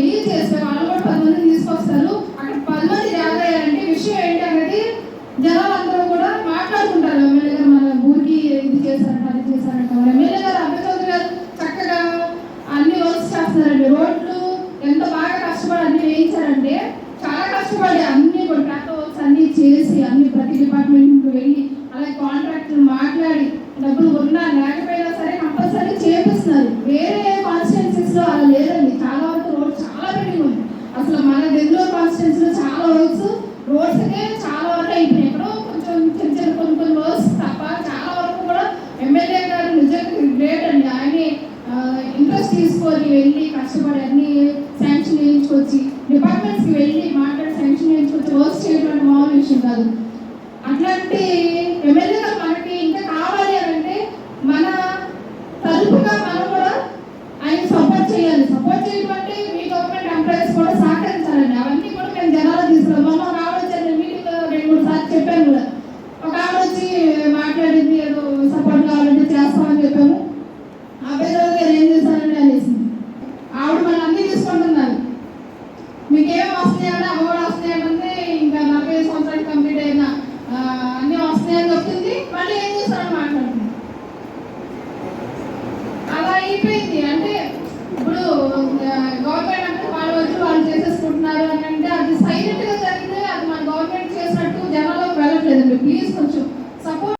తెలియజేస్తే వాళ్ళు కూడా పది మందిని తీసుకొస్తారు. అక్కడ పది మంది గ్యాదర్ విషయం ఏంటి అనేది జనాలు అందరూ కూడా మాట్లాడుకుంటారు. ఎమ్మెల్యే గారు మన ఊరికి ఇది చేశారంట అది చేశారంట. మరి ఎమ్మెల్యే గారు అభ్య చౌదరి గారు చక్కగా అన్ని వర్క్స్ చేస్తున్నారండి. రోడ్లు ఎంత బాగా కష్టపడి అన్ని వేయించారంటే చాలా కష్టపడి అన్ని కాంట్రాక్ట్ వర్క్స్ అన్ని చేసి అన్ని ప్రతి డిపార్ట్మెంట్ వెళ్ళి అలాగే కాంట్రాక్టర్ మాట్లాడి డబ్బులు ఉన్నా లేకపోయినా సరే కంపల్సరీ చేపిస్తున్నారు. వేరే వెళ్ళి కష్టపడి అన్ని శాంక్షన్ వేయించుకొచ్చి డిపార్ట్మెంట్స్కి వెళ్ళి మాట్లాడి శాంక్షన్ వేయించుకొచ్చి వర్క్ చేయడం మామూలు విషయం కాదు. అట్లాంటి ఎమ్మెల్యేగా మనకి ఇంకా కావాలి అని అంటే మన తలుపుగా మనం కూడా ఆయన సపోర్ట్ చేయాలి. సపోర్ట్ చేయడం అంటే మీ గవర్నమెంట్ ఎంప్లాయీస్ కూడా మీకేం వస్తున్నాయి అంటే అమ్మఒడి వస్తున్నాయి అంటుంది. ఇంకా నలభై ఐదు సంవత్సరాలు కంప్లీట్ అయిన అన్ని వస్తాయని వస్తుంది మళ్ళీ ఏం చేస్తారని మాట్లాడుతుంది. అలా అయిపోయింది. అంటే ఇప్పుడు గవర్నమెంట్ అంటే వాళ్ళ వచ్చి వాళ్ళు చేసేసుకుంటున్నారు అని అంటే అది సైలెంట్గా జరిగితే అది మన గవర్నమెంట్ చేసినట్టు జనంలోకి వెళ్ళట్లేదండి ప్లీజ్ కొంచెం